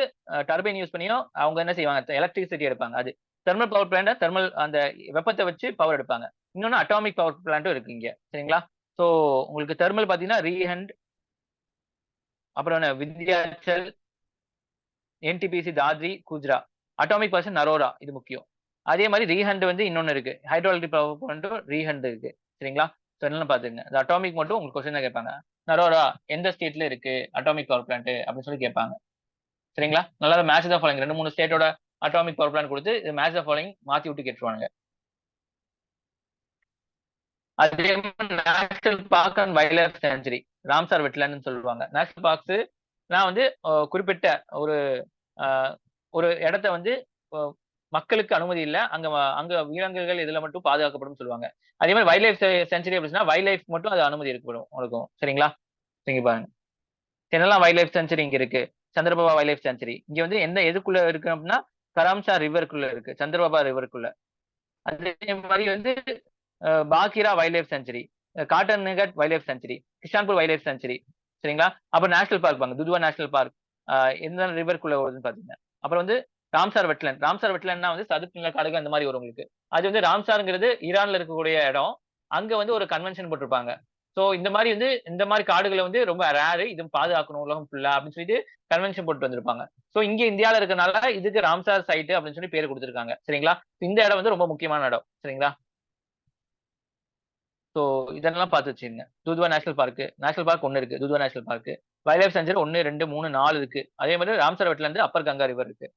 டர்பைன் யூஸ் பண்ணியும் அவங்க என்ன செய்வாங்க? எலக்ட்ரிசிட்டி எடுப்பாங்க. அது தெர்மல் பவர் பிளான்ட் தெர்மல் அந்த வெப்பத்தை வச்சு பவர் எடுப்பாங்க. இன்னொன்னு அட்டாமிக் பவர் பிளான்ட்டும் இருக்கு இங்க. சரிங்களா? ஸோ உங்களுக்கு தெர்மல் பாத்தீங்கன்னா ரீஹண்ட் அப்புறம் என்ன வித்யாச்சல் என்டிபிசி தாத்ரி குஜ்ரா. அட்டாமிக் பர்சன் நரோரா இது முக்கியம். அதே மாதிரி ரீஹண்ட் வந்து இன்னொன்னு இருக்கு. ஹைட்ரோஎலக்ட்ரிக் பவர் பிளான்ட்டும் ரீஹண்ட் இருக்கு. சரிங்களா? ஸோ என்னென்ன பாத்துங்க இந்த அட்டாமிக் மட்டும் உங்களுக்கு கொஸ்டின் தான் கேட்பாங்க. நரோரா எந்த ஸ்டேட்ல இருக்கு? அட்டாமிக் பவர் பிளான்ட் அப்படின்னு சொல்லி கேட்பாங்க. சரிங்களா? நல்லா மேட்ச் தான் ஃபாலோயிங் ரெண்டு மூணு ஸ்டேட்டோட அட்டாமிக் பவர் பிளான் கொடுத்து இது மேட்ச் தான் ஃபாலோயிங் மாத்தி விட்டு கேட்டுருவாங்க அதே மாதிரி national park and wildlife sanctuary Ramsar வெட்லேண்ட்னு சொல்லுவாங்க. நேஷனல் பார்க்ஸ் நான் வந்து குறிப்பிட்ட ஒரு ஒரு இடத்த வந்து மக்களுக்கு அனுமதி இல்லை. அங்க அங்க விலங்குகள் இதுல மட்டும் பாதுகாக்கப்படும் சொல்லுவாங்க. அதே மாதிரி வைல்ட் லைஃப் சென்ச்சுரி அப்படின்னா வைல்ட் லைஃப் மட்டும் அது அனுமதி இருக்கப்படும் உங்களுக்கும். சரிங்களா? நீங்க பாருங்க. என்னெல்லாம் வைல்ட் லைஃப் சென்ச்சுரி இங்க இருக்கு? சந்திரபாபா வைல்ட் லைஃப் சென்ச்சுரி இங்க வந்து எந்த எதுக்குள்ள இருக்கு அப்படின்னா கராம்சா ரிவருக்குள்ள இருக்கு. சந்திரபாபா ரிவருக்குள்ள அதே மாதிரி வந்து Bakhira wildlife sanctuary Katarniaghat wildlife sanctuary Kishanpur wildlife sanctuary சரிங்களா? அப்புறம் நேஷனல் பார்க் பாங்க துதுவா நேஷனல் பார்க் எந்த ரிவருக்குள்ள வருதுன்னு பாத்தீங்கன்னா. அப்புறம் வந்து ராம்சார் வெட்லேண்ட் ராம்சார் வெட்லேண்ட்னா வந்து சதுப்பு நில காடுகள் அந்த மாதிரி வரும் உங்களுக்கு. அது வந்து ராம்சார்ங்கிறது ஈரான்ல இருக்கக்கூடிய இடம். அங்க வந்து ஒரு கன்வென்ஷன் போட்டிருப்பாங்க. ஸோ இந்த மாதிரி வந்து இந்த மாதிரி காடுகளை வந்து ரொம்ப ரேரு இது பாதுகாக்கணும் உலகம் ஃபுல்லா அப்படின்னு சொல்லிட்டு கன்வென்ஷன் போட்டு வந்திருப்பாங்க. ஸோ இங்க இந்தியாவில் இருக்கனால இதுக்கு ராம்சார் சைட் அப்படின்னு சொல்லி பேர் கொடுத்துருக்காங்க. சரிங்களா? இந்த இடம் வந்து ரொம்ப முக்கியமான இடம். சரிங்களா? ஸோ இதெல்லாம் பார்த்து வச்சுருங்க Dudhwa national park national park ஒன்று இருக்கு. Dudhwa national park wildlife sanctuary ஒன்று ரெண்டு மூணு நாலு இருக்கு. அதே மாதிரி ராம்சர் வெட்லேருந்து அப்பர் கங்கா ரிவர் இருக்கு.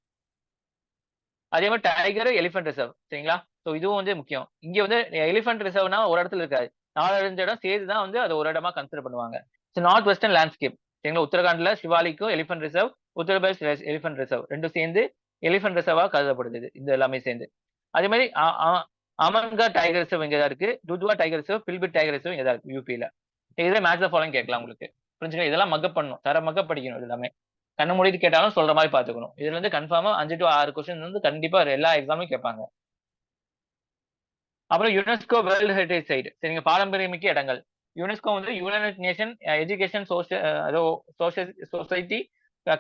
அதே மாதிரி டைகர் எலிஃபென்ட் ரிசர்வ் சரிங்களா? ஸோ இதுவும் வந்து முக்கியம். இங்கே வந்து எலிஃபென்ட் ரிசர்வ்னா ஒரு இடத்துல இருக்காது. நாலஞ்சு இடம் சேர்த்து தான் வந்து அது ஒரு இடமா கன்சிடர் பண்ணுவாங்க. ஸோ நார்த் வெஸ்டர்ன் லேண்ட்ஸ்கேப் சரிங்களா? உத்தரகாண்ட்ல சிவாலிக்கும் elephant reserve Uttar Pradesh elephant reserve ரெண்டும் சேர்ந்து எலிஃபென்ட் ரிசர்வாக கருதப்படுது. இது எல்லாமே சேர்ந்து. அதே மாதிரி அமன்கா டைகர் ரிசர்வ் இங்கே தான் இருக்கு. Dudhwa tiger reserve Pilibhit tiger reserve இங்கே தான் இருக்கு யூபியில் இதே மேட்ச் ஃபாலோ கேட்கலாம் உங்களுக்கு. புரிஞ்சுக்கலாம் இதெல்லாம் மக்கப் பண்ணணும். தர மக்கப் படிக்கணும் இது எல்லாமே. கண்ணு மூடிட்டு கேட்டாலும் சொல்ற மாதிரி பாத்துக்கணும். இதுல இருந்து கன்ஃபார்மா அஞ்சு டு ஆறு கொஸ்டின் வந்து கண்டிப்பா எல்லா எக்ஸாமும் கேட்பாங்க. அப்புறம் யுனெஸ்கோ வேர்ல்டு ஹெரிடேஜ் சைடு சரிங்க பாரம்பரியமிக்க இடங்கள். யுனெஸ்கோ வந்து united nation education social society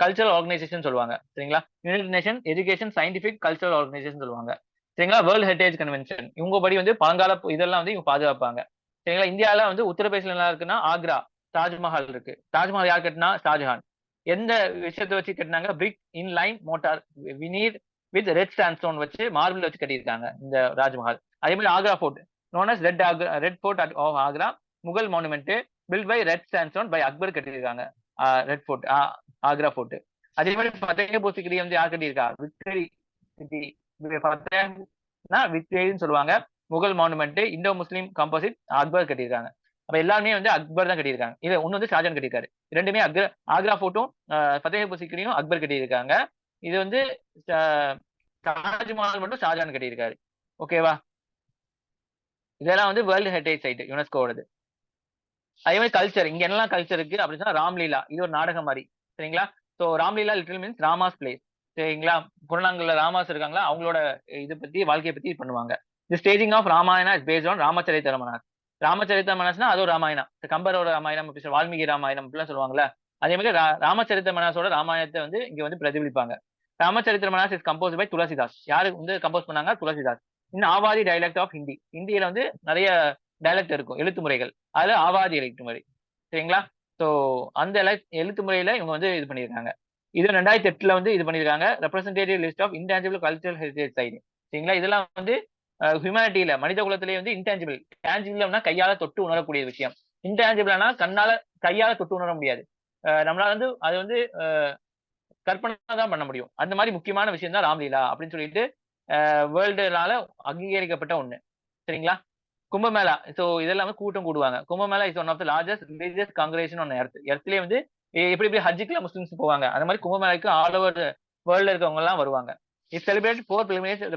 cultural organisation சொல்லுவாங்க. சரிங்களா? United nation education scientific cultural organisation சொல்லுவாங்க. சரிங்களா? வேர்ல்டு ஹெரிடேஜ் கன்வென்ஷன் இவங்க படி வந்து பழங்கால இதெல்லாம் வந்து இவங்க பாதுகாப்பாங்க. சரிங்களா? இந்தியாவில் வந்து உத்தரப்பிரதேசில என்ன இருக்குன்னா ஆக்ரா தாஜ்மஹால் இருக்கு. தாஜ்மஹால் யார் கட்டினா? ஷாஜஹான். எந்த விஷயத்தை வச்சு கட்டினாங்க? Brick in line mortar veneer with red sandstone வச்சு மார்பிள் வச்சு கட்டியிருக்காங்க இந்த ராஜ்மஹால். அதே மாதிரி Agra fort known as red Agra red fort of Agra Mughal monument built by red sandstone by Akbar கட்டியிருக்காங்க. ரெட் ஃபோர்ட் ஆக்ரா ஃபோர்ட் அதே மாதிரி ஃபத்தேபூர் சிக்ரி வந்து யார் கட்டியிருக்கா? விக்டரி சிட்டி ஃபத்தேனா விக்டரின்னு சொல்லுவாங்க. Mughal monument Indo Muslim composite Akbar கட்டியிருக்காங்க. அப்ப எல்லாருமே வந்து அக்பர் தான் கட்டியிருக்காங்க. இது ஒன்னு வந்து ஷாஜான் கட்டியிருக்காரு. ரெண்டுமே அக்ர ஆக்ரா ஃபோர்ட்டும் ஃபத்தேபூர் சிக்ரியும் அக்பர் கட்டியிருக்காங்க. இது வந்து தாஜ்மஹால் மட்டும் ஷாஜான் கட்டியிருக்காரு. ஓகேவா? இதெல்லாம் வந்து வேர்ல்டு ஹெரிட்டேஜ் சைட் யுனெஸ்கோடது அதே மாதிரி கல்ச்சர் இங்க என்னெல்லாம் கல்ச்சர் இருக்கு? அப்படின்னா ராம்லீலா. இது ஒரு நாடகம் மாதிரி. சரிங்களா? So Ramlila little means Rama's plays சரிங்களா? புறநாங்கல்ல ராமாஸ் இருக்காங்களா? அவங்களோட இதை பத்தி வாழ்க்கையை பத்தி பண்ணுவாங்க. The staging of Ramayana is based on Ramcharitra Ramcharit Ramcharitra மனாஸ்னா அது ஒரு ராமாயணம் கம்பரோட ராமாயணம் வால்மீகி ராமாயணம் அப்படிலாம் சொல்லுவாங்கல்ல. அதே மாதிரி ராமச்சரித்திர மனசோட ராமாயணத்தை வந்து இங்க வந்து பிரதிபலிப்பாங்க. Ramcharitra Manas is compose by Tulsidas. யாரு வந்து கம்போஸ் பண்ணாங்க துளசிதாஸ். இன்னும் ஆவாதி டைலக்ட் ஆஃப் ஹிந்தி ஹிந்தியில வந்து நிறைய டைலக்ட் இருக்கும் எழுத்து முறைகள். அதுல ஆவாதி எழுத்து முறை. சரிங்களா? ஸோ அந்த எழுத்து முறையில இவங்க வந்து இது பண்ணியிருக்காங்க. இது ரெண்டாயிரத்தி எட்டுல வந்து இது பண்ணியிருக்காங்க. Representative list of intangible cultural heritage side சரிங்களா? இதெல்லாம் வந்து ஹியூமனிட்டியில மனித குலத்திலேயே வந்து இன்டான்ஜிபிள் டேஞ்சிபிள்னா கையால தொட்டு உணரக்கூடிய விஷயம். இன்டான்ஜிபிள்னா கண்ணால கையால தொட்டு உணர முடியாது. நம்மளால வந்து அது வந்து கற்பனை தான் பண்ண முடியும். அந்த மாதிரி முக்கியமான விஷயம் தான் ராம்லீலா அப்படின்னு சொல்லிட்டு வேர்ல்டுனால அங்கீகரிக்கப்பட்ட ஒண்ணு. சரிங்களா? கும்பமேளா. ஸோ இதெல்லாம் கூட்டம் கூடுவாங்க. Kumbh Mela is one of the largest religious congregation on earth எர்த்லேயே வந்து எப்படி எப்படி ஹஜ்ஜுக்குலாம் முஸ்லிம்ஸ் போவாங்க அந்த மாதிரி கும்பமேளாக்கு ஆல் ஓவர் வேர்ல்டில் இருக்கவங்க எல்லாம் வருவாங்க. It celebrate four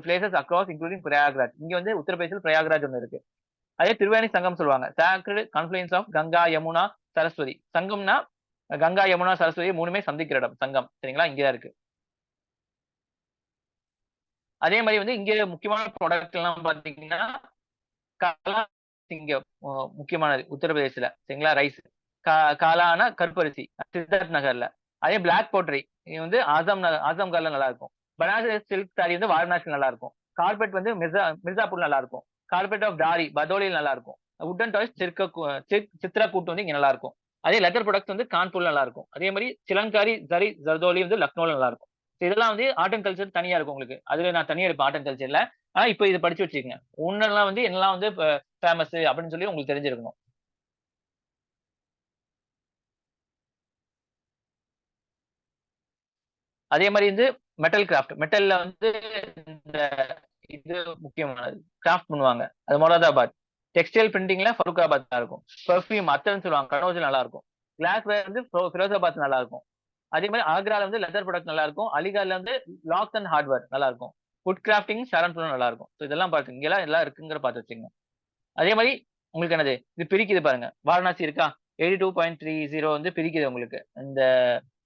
places across including Prayagraj இங்க வந்து உத்தரப்பிரதேசில் பிரயாக்ராஜ் ஒன்று இருக்கு. அதே திருவேணி சங்கம் சொல்லுவாங்க. Sacred confluence of Ganga Yamuna Saraswati சங்கம்னா Ganga Yamuna Saraswati மூணுமே சந்திக்கிற இடம் சங்கம். சரிங்களா? இங்கதான் இருக்கு. அதே மாதிரி வந்து இங்க முக்கியமான ப்ராடக்ட் எல்லாம் பாத்தீங்கன்னா காலா இங்க முக்கியமானது உத்தரப்பிரதேசல சரிங்களா? ரைஸ் காலான கருப்பரிசி சித்தார்த் நகர்ல. அதே பிளாக் போட்ரி இது வந்து ஆசாம் ஆசாம்கார்ல நல்லா இருக்கும். பனாரஸ் சில்க் சாரி வந்து வாரணாசி நல்லா இருக்கும் கார்பெட் வந்து மிர்சா மிர்சாப்பூர் நல்லா இருக்கும் கார்பெட் ஆஃப் தாரி பதோலியில் நல்லா இருக்கும் உட்டன் டாய்ஸ் சிற்க சித்ரா கூட்டு வந்து இங்க நல்லா இருக்கும் அதே லெதர் ப்ராடக்ட்ஸ் வந்து கான்பூர் நல்லா இருக்கும் அதே மாதிரி சிலங்காரி ஜரி ஜர்தோலி வந்து லக்னோல நல்லா இருக்கும் இதெல்லாம் வந்து ஆர்ட் அண்ட் கல்ச்சர் தனியா இருக்கும் உங்களுக்கு. அதுல நான் தனியா இருப்பேன் ஆர்ட் அண்ட் கல்ச்சர்ல ஆனா இப்போ இதை படிச்சு வச்சுக்கோங்க. ஒன்னெல்லாம் வந்து என்னெல்லாம் வந்து ஃபேமஸ் அப்படின்னு சொல்லி உங்களுக்கு தெரிஞ்சிருக்கணும். அதே மாதிரி வந்து மெட்டல் கிராஃப்ட் மெட்டல்ல வந்து இந்த இது முக்கியமானது. கிராஃப்ட் பண்ணுவாங்க. அது மொராதாபாத். டெக்ஸ்டைல் பிரிண்டிங்ல ஃபருக்காபாத் நல்லா இருக்கும் பெர்ஃபியூம் அத்தன்னு சொல்லுவாங்க. கனோஜ் நல்லா இருக்கும் கிளாஸ் வேர் வந்து ஃபிரோசாபாத் நல்லா இருக்கும் அதே மாதிரி ஆக்ரால வந்து லெதர் ப்ராடக்ட் நல்லா இருக்கும் அலிகார்ல வந்து லாக்ஸ் அண்ட் ஹார்ட்வேர் நல்லா இருக்கும் ஃபுட் கிராஃப்டிங் ஷரன்புரம் நல்லா இருக்கும் ஸோ இதெல்லாம் பார்த்து இங்கெல்லாம் எல்லாம் இருக்குங்கிற பார்த்து வச்சுங்க அதே மாதிரி உங்களுக்கு என்னது? இது பிரிக்குது பாருங்க. வாரணாசி இருக்கா? Eighty two point three zero வந்து பிரிக்குது உங்களுக்கு. இந்த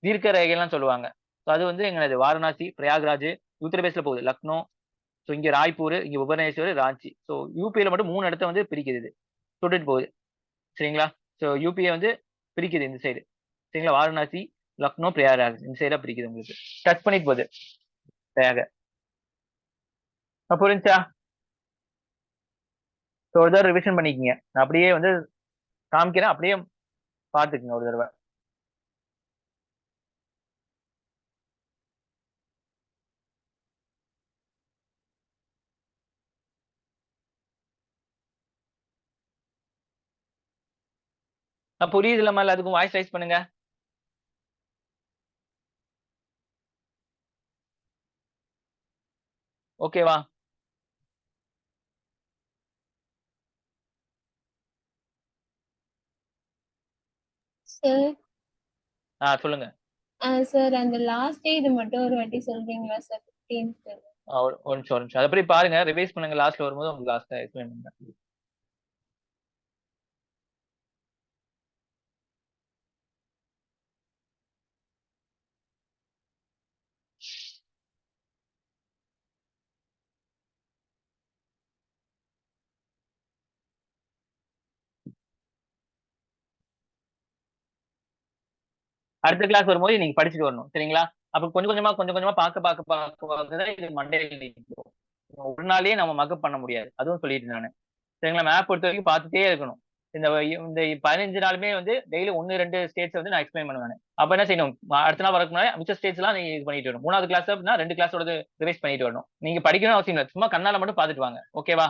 தீர்க்க ரேகைலாம் சொல்லுவாங்க. ஸோ அது வந்து எங்களது வாரணாசி பிரயாக்ராஜ் உத்தரப்பிரதேசில் போகுது. லக்னோ ஸோ இங்கே ராய்ப்பூர் இங்கே புவனேஸ்வர் ராஞ்சி. ஸோ யூபியில் மட்டும் மூணு இடத்த வந்து பிரிக்குது இது. தொட்டுட்டு போகுது. சரிங்களா? ஸோ யூபியை வந்து பிரிக்குது இந்த சைடு சரிங்களா? வாரணாசி லக்னோ பிரயாராஜ் இந்த சைடா பிரிக்குது உங்களுக்கு. டச் பண்ணிட்டு போகுது. பிரயாக புரிஞ்சா ஸோ ஒரு தடவை ரிவிஷன் பண்ணிக்கோங்க. நான் அப்படியே வந்து காமிக்கிறேன். அப்படியே பார்த்துக்குங்க ஒரு தடவை. புரியுது இல்லாம எல்லாத்துக்கும் வாய்ஸ் ரைஸ் பண்ணுங்க. ஓகேவா ஆ சொல்லுங்க. சார் அந்த லாஸ்ட் இது மட்டும் ஒரு வாட்டி சொல்றீங்களா சார் ஒரு நிமிஷம் ஒரு நிமிஷம். அதை பத்தி பாருங்க ரிவைஸ் பண்ணுங்க லாஸ்ட்ல வரும்போது உங்களுக்கு லாஸ்டா எக்ஸ்பிளைன் பண்ணுங்க. அடுத்த கிளாஸ் வரும்போது நீங்க படிச்சுட்டு வரணும். சரிங்களா? அப்ப கொஞ்சம் கொஞ்சமா கொஞ்சம் கொஞ்சமா பார்க்க பார்க்க பார்க்க பார்க்க இது மண்டையில் நிற்கும் ஒரு நாளே நம்ம மக்கப் பண்ண முடியாது. அதுவும் சொல்லிட்டு நானு. சரிங்களா? மேப் பொறுத்த வரைக்கும் பார்த்துட்டே இருக்கணும். இந்த இந்த பதினஞ்சு நாளுமே வந்து டெய்லி ஒன்னு ரெண்டு ஸ்டேட்ஸ் வந்து நான் எக்ஸ்பிளைன் பண்ணுவேன் அப்ப என்ன செய்யணும்? அடுத்த நாள் வரக்கு முன்னாடி மிச்ச ஸ்டேட்ஸ் எல்லாம் நீங்க இது பண்ணிட்டு வரணும். மூணாவது கிளாஸ் அப்படின்னா ரெண்டு கிளாஸோட ரிவைஸ் பண்ணிட்டு வரணும். நீங்க படிக்கணும் அவசியம் இல்லை. சும்மா கண்ணால மட்டும் பார்த்துட்டு வாங்க. ஓகேவா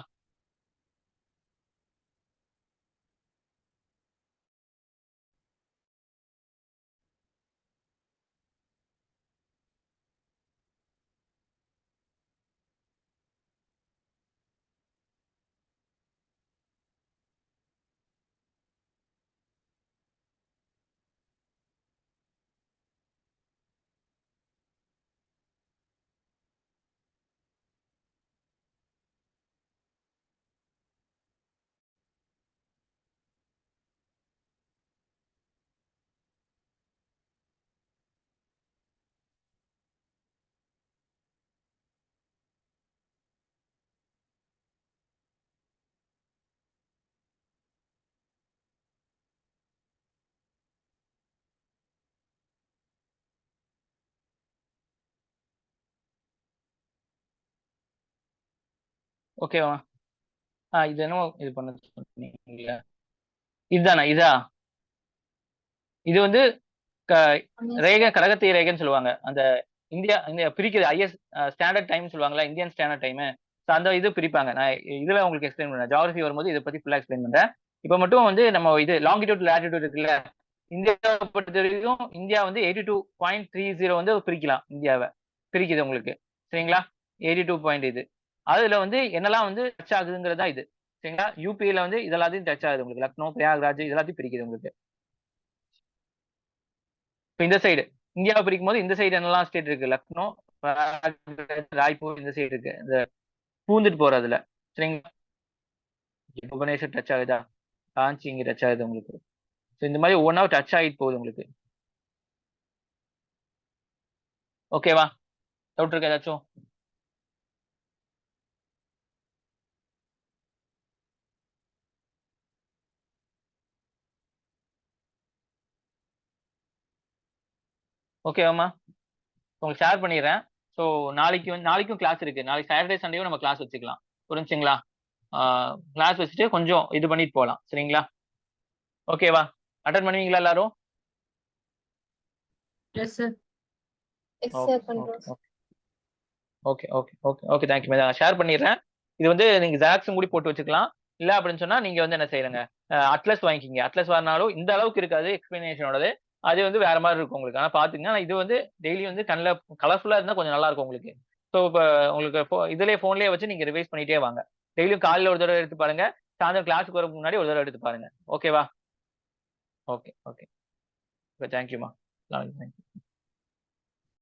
ஓகேவா ஆ இது என்னமோ இது பண்ண சொன்னீங்களா இதுதானா? இதா? இது வந்து க- ரேகை கடகத்தை ரேகைன்னு சொல்லுவாங்க. அந்த இந்தியா இந்த பிரிக்கிறது ஐஎஸ் ஸ்டாண்டர்ட் டைம் சொல்லுவாங்களா இந்தியன் ஸ்டாண்டர்ட் டைம் அந்த இது பிரிப்பாங்க. நான் இதுல உங்களுக்கு எக்ஸ்பிளைன் பண்றேன். ஜாகிரபி வரும்போது இதை பத்தி ஃபுல்லாக எக்ஸ்பிளைன் பண்றேன். இப்போ மட்டும் வந்து நம்ம இது லாங்கிடியூட் லேட்டிடியூட் இருக்குல்ல இந்தியாவை பொறுத்த வரைக்கும் இந்தியா வந்து eighty two point three zero வந்து பிரிக்கலாம் இந்தியாவை. பிரிக்குது உங்களுக்கு. சரிங்களா? எயிட்டி டூ பாயிண்ட் இது. அதுல வந்து என்னெல்லாம் வந்து டச் ஆகுதுங்கிறதா இது. சரிங்களா? யூபியில வந்து இதெல்லாத்தையும் டச் ஆகுது உங்களுக்கு. லக்னோ பிரயாக்ராஜ் இதெல்லாத்தையும் பிரிக்குது உங்களுக்கு. இப்போ இந்த சைடு இந்தியாவை பிரிக்கும் போது இந்த சைடு என்னெல்லாம் ஸ்டேட் இருக்கு? லக்னோ ராய்பூர் ராய்ப்பூர் இந்த சைடு இருக்கு. இந்த பூந்துட்டு போறதுல சரிங்களா? புவனேஸ்வர் டச் ஆகுதா? காஞ்சி இங்க டச் ஆகுது உங்களுக்கு. ஸோ இந்த மாதிரி ஒவ்வொன்றா டச் ஆகிட்டு போகுது உங்களுக்கு. ஓகேவா டவுட் இருக்கு ஏதாச்சும்? ஓகேவாம்மா உங்களுக்கு ஷேர் பண்ணிடுறேன். ஸோ நாளைக்கு வந்து நாளைக்கும் கிளாஸ் இருக்கு. நாளைக்கு சாட்டர்டே சண்டேவும் நம்ம கிளாஸ் வச்சுக்கலாம். புரிஞ்சுங்களா? கிளாஸ் வச்சுட்டு கொஞ்சம் இது பண்ணிட்டு போகலாம் சரிங்களா? ஓகேவா அட்டன் பண்ணுவீங்களா எல்லாரும்? எஸ் சார் பண்றோம் okay okay okay okay thank you madam share பண்ணிடுறேன். இது வந்து நீங்க ஜெராக்ஸ் மூடி போட்டு வச்சுக்கலாம். இல்ல அப்படின்னு சொன்னா நீங்க வந்து என்ன செய்யுங்க அட்லஸ் வாங்கிக்கிங்க. அட்லஸ் வரனாலும் இந்த அளவுக்கு இருக்காது எக்ஸ்பிளனேஷனோடது அது வந்து வேற மாதிரி இருக்கும் உங்களுக்கு. ஆனா பாத்துங்க ஆனா இது வந்து டெய்லி வந்து கண்ணில் கலர்ஃபுல்லா இருந்தா கொஞ்சம் நல்லா இருக்கும் உங்களுக்கு. ஸோ இப்போ உங்களுக்கு இதுலயே போன்லயே வச்சு நீங்க ரிவைஸ் பண்ணிட்டே வாங்க. டெய்லியும் காலையில ஒரு தடவை எடுத்து பாருங்க. சாயந்தரம் கிளாஸுக்கு வரதுக்கு முன்னாடி ஒரு தடவை எடுத்து பாருங்க. ஓகேவா ஓகே ஓகே தேங்க்யூமா தேங்க்யூ